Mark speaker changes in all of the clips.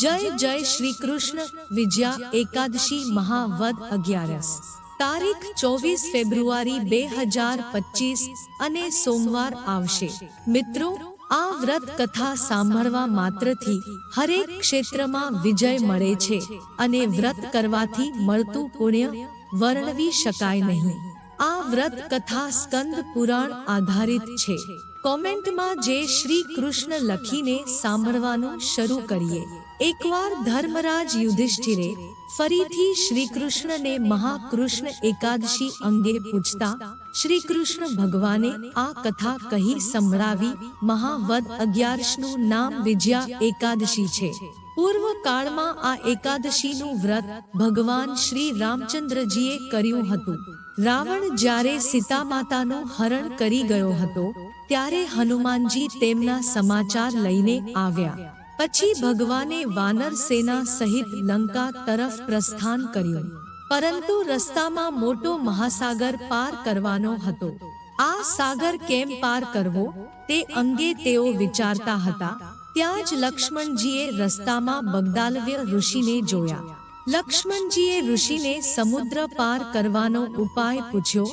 Speaker 1: જય જય શ્રી કૃષ્ણ, વિજયા એકાદશી મહાવદ અગિયારસ. તારીખ ચોવીસ ફેબ્રુઆરી બે હજાર પચીસ અને સોમવાર આવશે. મિત્રો, આ વ્રત કથા સાંભળવા માત્રથી હરેક ક્ષેત્રમાં વિજય મળે છે અને વ્રત કરવાથી મળતું પુણ્ય વર્ણવી શકાય નહીં. આ વ્રત કથા સ્કંદ પુરાણ આધારિત છે. કોમેન્ટમાં જે શ્રી કૃષ્ણ લખીને સાંભળવાનું શરૂ કરીએ. એકવાર ધર્મરાજ યુધિષ્ઠિરે ફરીથી શ્રી કૃષ્ણને મહાકૃષ્ણ એકાદશી અંગે પૂછતા શ્રી કૃષ્ણ ભગવાને આ કથા કહી સંભળાવી, મહાવદ અગિયારસનું નામ વિજયા એકાદશી છે. પૂર્વ કાળમાં આ એકાદશીનું વ્રત ભગવાન શ્રી રામચંદ્રજીએ કર્યું હતું. રાવણ જ્યારે સીતા માતાનું હરણ કરી ગયો હતો, ત્યારે હનુમાનજી તેમના સમાચાર લઈને આવ્યા. પછી ભગવાને વાનર સેના સહિત લંકા તરફ પ્રસ્થાન કર્યું. પરંતુ રસ્તામાં મોટો મહાસાગર પાર કરવાનો હતો. આ સાગર કેમ પાર કરવો, તે અંગે તેઓ વિચારતા હતા. ત્યાં જ લક્ષ્મણજીએ રસ્તામાં બગદાલવ્ય ઋષિને જોયા. લક્ષ્મણજીએ ઋષિને સમુદ્ર પાર કરવાનો ઉપાય પૂછ્યો,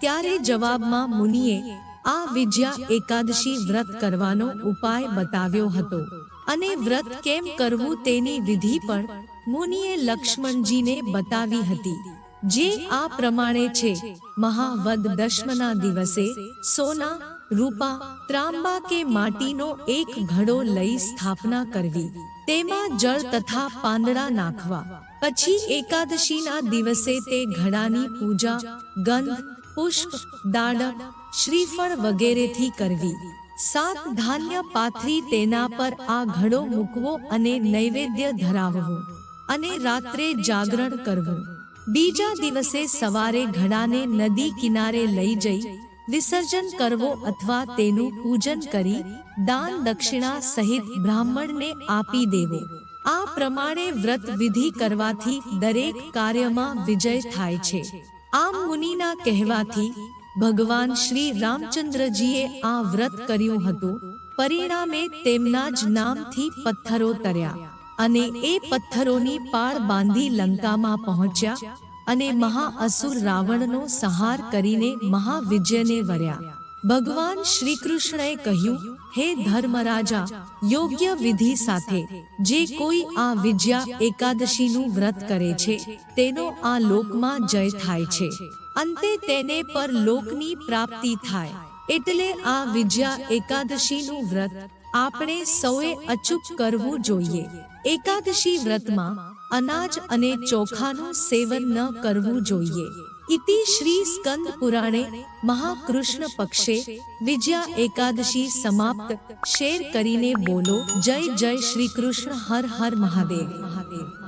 Speaker 1: ત્યારે જવાબમાં મુનિએ આ વિજયા એકાદશી વ્રત કરવાનો ઉપાય બતાવ્યો હતો. અને વ્રત કેમ કરવું તેની વિધિ પણ મુનિએ લક્ષ્મણજીને બતાવી હતી. જે આ પ્રમાણે છે. મહાવદ દશમના દિવસે સોના રૂપા ત્રાંબા કે માટીનો એક ઘડો લઈ સ્થાપના કરવી. તેમાં જળ તથા પાંદડા નાખવા. પછી એકાદશીના દિવસે તે ઘડાની પૂજા ગંધ પુષ્પ દાડક શ્રીફળ વગેરેથી કરવી. સાત ધાન્ય પાથરી તેના પર આ ઘડો મૂકવો અને નૈવેદ્ય ધરાવવો અને રાત્રે જાગરણ કરવું. બીજા દિવસે સવારે ઘડાને નદી કિનારે લઈ જઈ, વિસર્જન કરવો અથવા તેનું પૂજન કરી દાન દક્ષિણા સહિત બ્રાહ્મણને આપી દેવો. આ પ્રમાણે વ્રત વિધિ કરવાથી દરેક કાર્યમાં વિજય થાય છે. આમ મુનિના કહેવાથી ભગવાન શ્રી રામચંદ્રજીએ આ વ્રત કર્યું હતું. પરિણામે તેમના જ નામથી પથ્થરો તર્યા અને એ પથ્થરોની પાળ બાંધી લંકામાં પહોંચ્યા અને મહાઅસુર રાવણનો સંહાર કરીને મહાવિજયને વર્યા. ભગવાન શ્રી કૃષ્ણએ કહ્યું, હે ધર્મરાજા, યોગ્ય વિધિ સાથે જે કોઈ આ વિજયા એકાદશીનું વ્રત કરે છે, તેનો આ લોકમાં જય થાય છે. અંતે તેને પર લોકની પ્રાપ્તિ થાય. એટલે આ વિજયા એકાદશીનું વ્રત આપણે સૌએ અચૂક કરવું જોઈએ. એકાદશી વ્રતમાં અનાજ અને ચોખાનું સેવન ન કરવું જોઈએ. ઇતિ શ્રી સ્કંદ પુરાણે મહાકૃષ્ણ પક્ષે વિજયા એકાદશી સમાપ્ત શેર કરીને બોલો જય જય શ્રી કૃષ્ણ હર હર મહાદેવ મહાદેવ